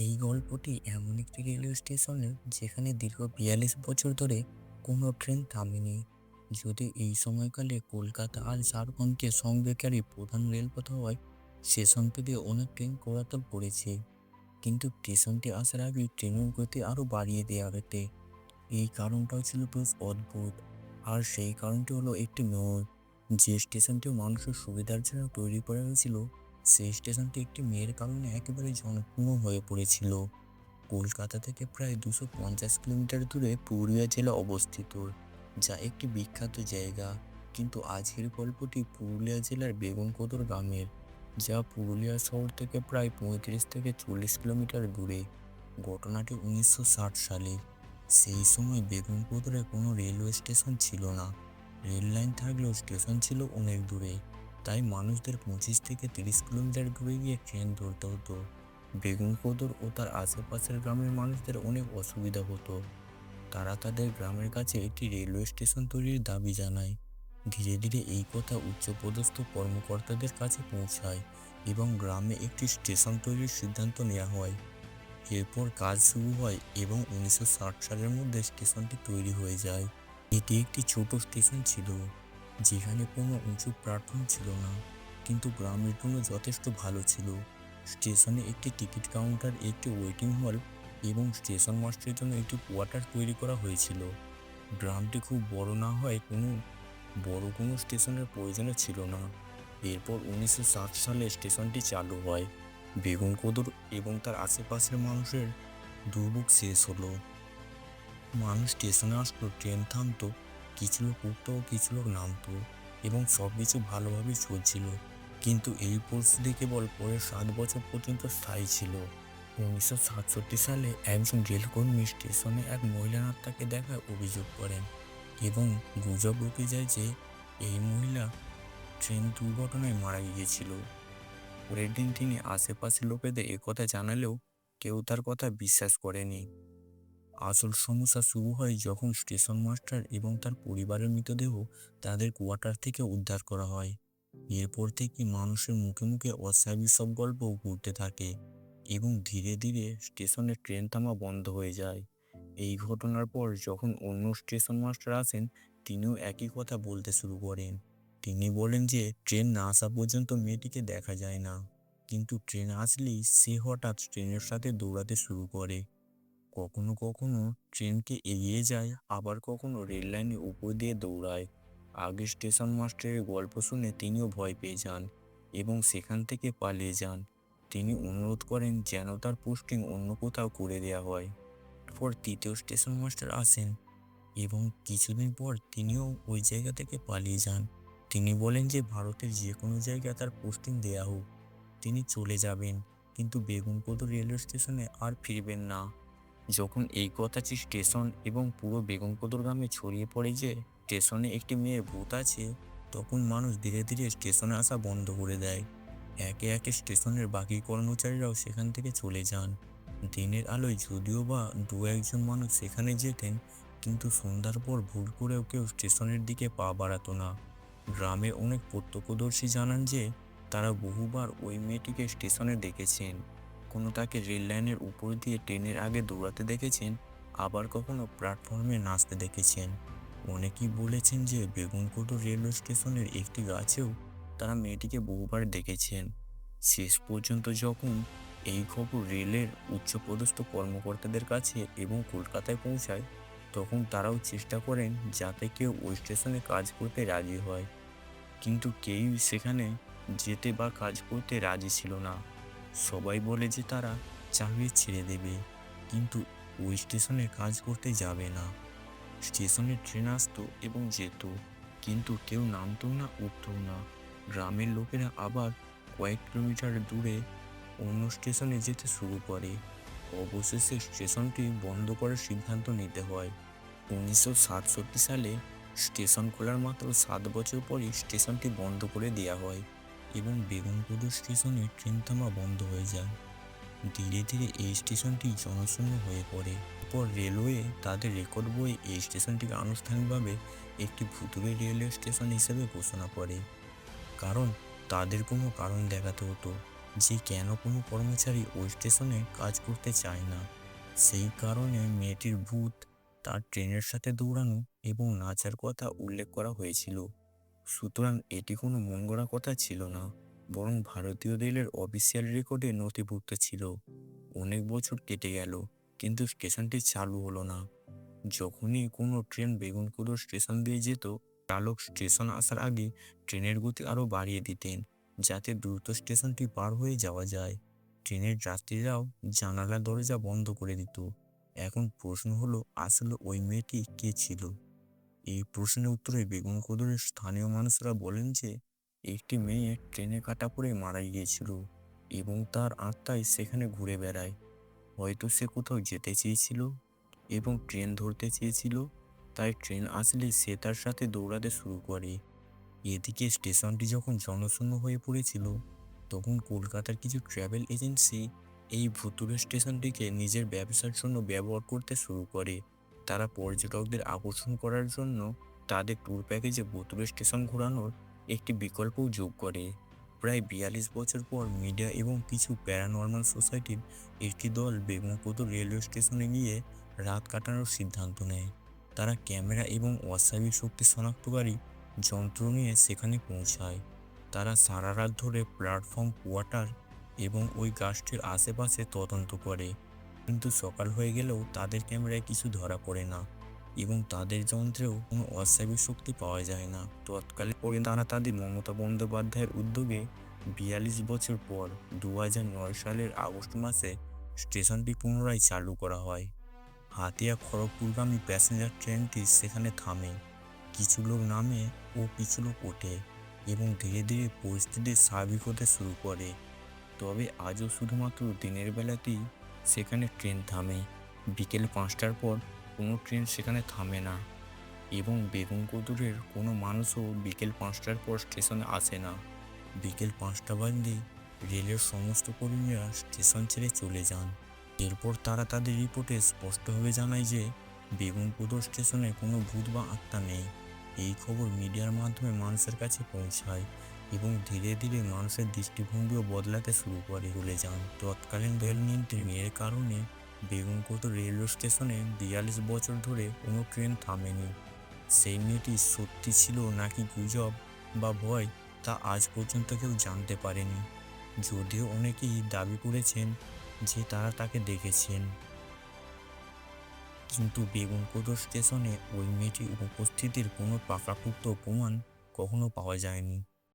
এই গল্পটি এমন একটি রেলওয়ে স্টেশনের যেখানে দীর্ঘ বিয়াল্লিশ বছর ধরে কোনো ট্রেন থামেনি। যদি এই সময়কালে কলকাতা আর ঝাড়খণ্ডকে সংযোগকারী প্রধান রেলপথ হওয়ায় স্টেশন থেকে অনেক ট্রেন করাতল পড়েছে কিন্তু স্টেশনটি আসার আগে ট্রেনের গতি আরও বাড়িয়ে দেওয়া হতে এই কারণটাও ছিল বেশ অদ্ভুত। আর সেই কারণটি হলো একটি মেয়র যে স্টেশনটি মানুষের সুবিধার জন্য তৈরি করা হয়েছিল সেই স্টেশনটি একটি মেয়ের কারণে একেবারে জনপূর্ণ হয়ে পড়েছিল। কলকাতা থেকে প্রায় দুশো পঞ্চাশ কিলোমিটার দূরে পুরুলিয়া জেলা অবস্থিত, যা একটি বিখ্যাত জায়গা। কিন্তু আজকের গল্পটি পুরুলিয়া জেলার বেগুনকোদর গ্রামের, যা পুরুলিয়া শহর থেকে প্রায় পঁয়ত্রিশ থেকে চল্লিশ কিলোমিটার দূরে। ঘটনাটি উনিশশো ষাট সালে। সেই সময় বেগুনকোদরে কোনো রেলওয়ে স্টেশন ছিল না। রেল লাইন থাকলেও স্টেশন ছিল অনেক দূরে। তাই মানুষদের পঁচিশ থেকে তিরিশ কিলোমিটার দূরে গিয়ে ট্রেন ধরতে হতো। বেগুনকোদর ও তার আশেপাশের গ্রামের মানুষদের অনেক অসুবিধা হতো। তারা তাদের গ্রামের কাছে একটি রেলওয়ে স্টেশন তৈরির দাবি জানায়। ধীরে ধীরে এই কথা উচ্চপদস্থ কর্মকর্তাদের কাছে পৌঁছায় এবং গ্রামে একটি স্টেশন তৈরির সিদ্ধান্ত নেওয়া হয়। এরপর কাজ শুরু হয় এবং উনিশশো ষাট সালের মধ্যে স্টেশনটি তৈরি হয়ে যায়। এটি একটি ছোট স্টেশন ছিল। যেখানে কোনো উঁচু প্ল্যাটফর্ম ছিল না, কিন্তু গ্রামের জন্য যথেষ্ট ভালো ছিল। স্টেশনে একটি টিকিট কাউন্টার, একটি ওয়েটিং হল এবং স্টেশন মাস্টারের জন্য একটি কোয়ার্টার তৈরি করা হয়েছিল। গ্রামটি খুব বড় না হয় কোনো, বড় কোনো স্টেশনের প্রয়োজনও ছিল না। এরপর উনিশশো ষাট সালে স্টেশনটি চালু হয়। বেগুনকোদর এবং তার আশেপাশের মানুষের দুর্ভোগ শেষ হলো। মানুষ স্টেশনে আসতো ট্রেন থামতো কিছু লোক উঠতো কিছু লোক নামতো এবং সব কিছু ভালোভাবে চলছিল। কিন্তু এই পরিস্থিতি কেবল পরের সাত বছর পর্যন্ত স্থায়ী ছিল। উনিশশো সাতষট্টি সালে একজন রেলকর্মী স্টেশনে এক মহিলা আত্মাকে দেখার অভিযোগ করেন এবং গুজব উঠে যায় যে এই মহিলা ট্রেন দুর্ঘটনায় মারা গিয়েছিল। পরের দিন তিনি আশেপাশের লোকেদের একথা জানালেও কেউ তার কথা বিশ্বাস করেনি। আসল সমস্যা শুরু হয় যখন স্টেশন মাস্টার এবং তার পরিবারের মৃতদেহ তাদের কোয়ার্টার থেকে উদ্ধার করা হয়। এরপর থেকে মানুষের মুখে মুখে অস্বাভাবিক সব গল্প ঘুরতে থাকে এবং ধীরে ধীরে স্টেশনে ট্রেন থামা বন্ধ হয়ে যায়। এই ঘটনার পর যখন অন্য স্টেশন মাস্টার আসেন, তিনিও একই কথা বলতে শুরু করেন। তিনি বলেন যে, ট্রেন না আসা পর্যন্ত মেয়েটিকে দেখা যায় না। কিন্তু ট্রেন আসলেই সে হঠাৎ ট্রেনের সাথে দৌড়াতে শুরু করে। কখনো কখনো ট্রেনকে এগিয়ে যায়, আবার কখনো রেল লাইনের উপর দিয়ে দৌড়ায়। আগে স্টেশন মাস্টারের গল্প শুনে তিনিও ভয় পেয়ে যান এবং সেখান থেকে পালিয়ে যান। তিনি অনুরোধ করেন যেন তার পোস্টিং অন্য কোথাও করে দেওয়া হয়। পর তৃতীয় স্টেশন মাস্টার আসেন এবং কিছুদিন পর তিনিও ওই জায়গা থেকে পালিয়ে যান। তিনি বলেন যে ভারতের যে কোনো জায়গায় তার পোস্টিং দেয়া হোক। তিনি চলে যাবেন, কিন্তু বেগুনকোদর রেলওয়ে স্টেশনে আর ফিরবেন না। যখন এই কথাটি স্টেশন এবং পুরো বেগুনকোদর গ্রামে ছড়িয়ে পড়ে যে স্টেশনে একটি মেয়ে ভূত আছে, তখন মানুষ ধীরে ধীরে স্টেশনে আসা বন্ধ করে দেয়। একে একে স্টেশনের বাকি কর্মচারীরাও সেখান থেকে চলে যান। দিনের আলোয় যদিও বা দু একজন মানুষ সেখানে যেতেন, কিন্তু সন্ধ্যার পর ভুল করেও কেউ স্টেশনের দিকে পা বাড়াতো না। গ্রামে অনেক প্রত্যক্ষদর্শী জানান যে, তারা বহুবার ওই মেয়েটিকে স্টেশনে দেখেছেন। কোনো তাকে রেল লাইনের উপর দিয়ে ট্রেনের আগে দৌড়াতে দেখেছেন, আবার কখনো প্ল্যাটফর্মে নাচতে দেখেছেন। অনেকেই বলেছেন যে বেগুনকোটো রেলওয়ে স্টেশনের একটি গাছেও তারা মেয়েটিকে বহুবার দেখেছেন। শেষ পর্যন্ত যখন এই খবর রেলের উচ্চপদস্থ কর্মকর্তাদের কাছে এবং কলকাতায় পৌঁছায়, তখন তারাও চেষ্টা করেন যাতে কেউ ওই স্টেশনে কাজ করতে রাজি হয়। কিন্তু কেউই সেখানে যেতে বা কাজ করতে রাজি ছিল না। সবাই বলে যে তারা চাকরি ছেড়ে দেবে, কিন্তু ওই স্টেশনে কাজ করতে যাবে না। স্টেশনে ট্রেন আসতো এবং যেত, কিন্তু কেউ নামতো না উঠতো না। গ্রামের লোকেরা আবার কয়েক কিলোমিটার দূরে অন্য স্টেশনে যেতে শুরু করে। অবশেষে স্টেশনটি বন্ধ করার সিদ্ধান্ত নিতে হয়। উনিশশো সাতষট্টি সালে স্টেশন খোলার মাত্র সাত বছর পরই স্টেশনটি বন্ধ করে দেওয়া হয়। এবং বেগুনপুর স্টেশনে ট্রেন থামা বন্ধ হয়ে যায়। ধীরে ধীরে এই স্টেশনটি জনশূন্য হয়ে পড়ে। এরপর রেলওয়ে তাদের রেকর্ড বই এই স্টেশনটিকে আনুষ্ঠানিকভাবে একটি ভুতুরে রেলওয়ে স্টেশন হিসেবে ঘোষণা করে। কারণ তাদের কোনো কারণ দেখাতে হতো যে কেন কোনো কর্মচারী ওই স্টেশনে কাজ করতে চায় না। সেই কারণে মেয়েটির ভূত তার ট্রেনের সাথে দৌড়ানো এবং নাচার কথা উল্লেখ করা হয়েছিল। সুতরাং এটি কোনো গড়া কথা ছিল না, বরং ভারতীয় রেলের অফিসিয়াল রেকর্ডে নথিভুক্ত ছিল। অনেক বছর কেটে গেল, কিন্তু স্টেশনটি চালু হলো না। যখনই কোনো ট্রেন বেগুনকুদো স্টেশন দিয়ে যেত, চালক স্টেশন আসার আগে ট্রেনের গতি আরও বাড়িয়ে দিতেন, যাতে দ্রুত স্টেশনটি পার হয়ে যাওয়া যায়। ট্রেনের যাত্রীরাও জানালা দরজা বন্ধ করে দিত। এখন প্রশ্ন হলো, আসলে ওই মেয়েটি কে ছিল? এই প্রশ্নের উত্তরে বেগুনকুদরের স্থানীয় মানুষরা বলেন যে, একটি মেয়ে ট্রেনে কাটা পড়ে মারা গিয়েছিল এবং তার আত্মাই সেখানে ঘুরে বেড়ায়। হয়তো সে কোথাও যেতে চেয়েছিল এবং ট্রেন ধরতে চেয়েছিল, তাই ট্রেন আসলে সে তার সাথে দৌড়াতে শুরু করে। এদিকে স্টেশনটি যখন জনশূন্য হয়ে পড়েছিল, তখন কলকাতার কিছু ট্রাভেল এজেন্সি এই ভুতুরে স্টেশনটিকে নিজের ব্যবসার জন্য ব্যবহার করতে শুরু করে। তারা পর্যটকদের আকর্ষণ করার জন্য তাদের ট্যুর প্যাকেজে ভুতুরে স্টেশন ঘোরানোর একটি বিকল্পও যোগ করে। প্রায় বিয়াল্লিশ বছর পর মিডিয়া এবং কিছু প্যারানর্মাল সোসাইটির একটি দল বেগমপুর রেলওয়ে স্টেশনে গিয়ে রাত কাটানোর সিদ্ধান্ত নেয়। তারা ক্যামেরা এবং অস্বাভাবিক শক্তি শনাক্তকারী যন্ত্র নিয়ে সেখানে পৌঁছায়। তারা সারা রাত ধরে প্ল্যাটফর্ম কোয়ার্টার এবং ওই গাছটির আশেপাশে তদন্ত করে। কিন্তু সকাল হয়ে গেলেও তাদের ক্যামেরায় কিছু ধরা পড়ে না এবং তাদের যন্ত্রেও কোনো অস্বাভাবিক শক্তি পাওয়া যায় না। তৎকালে পরে তারা তাদের মমতা বন্দ্যোপাধ্যায়ের উদ্যোগে বিয়াল্লিশ বছর পর দু সালের আগস্ট মাসে স্টেশনটি পুনরায় চালু করা হয়। হাতিয়া খড়গপুরগামী প্যাসেঞ্জার ট্রেনটি সেখানে থামে। কিছু লোক নামে ও কিছু লোক ওঠে এবং ধীরে ধীরে পরিস্থিতি স্বাভাবিক হতে শুরু করে। তবে আজও শুধুমাত্র দিনের বেলাতেই সেখানে ট্রেন থামে। বিকেল পাঁচটার পর কোনো ট্রেন সেখানে থামে না এবং বেগুনকদুরের কোনো মানুষও বিকেল পাঁচটার পর স্টেশনে আসে না। বিকেল পাঁচটা বাজলে রেলের সমস্ত কর্মীরা স্টেশন ছেড়ে চলে যান। এরপর তারা তাদের রিপোর্টে স্পষ্টভাবে জানায় যে বেগুনপুদর স্টেশনে কোনো ভূত বা আত্মা নেই। এই খবর মিডিয়ার মাধ্যমে মানুষের কাছে পৌঁছায়। এবং ধীরে ধীরে মানুষের দৃষ্টিভঙ্গিও বদলাতে শুরু করে। চলে যান। তৎকালীন নীতির মেয়ের কারণে বেগুনকোট রেলওয়ে স্টেশনে বিয়াল্লিশ বছর ধরে কোনো ট্রেন থামেনি। সেই মেয়েটি সত্যি ছিল নাকি গুজব বা ভয়, তা আজ পর্যন্ত কেউ জানতে পারেনি। যদিও অনেকেই দাবি করেছেন যে তারা তাকে দেখেছেন। কিন্তু বেগুনকোদর স্টেশনে ওই মেয়েটির উপস্থিতির কোনো পাকাপুক্ত প্রমাণ কখনো পাওয়া যায়নি।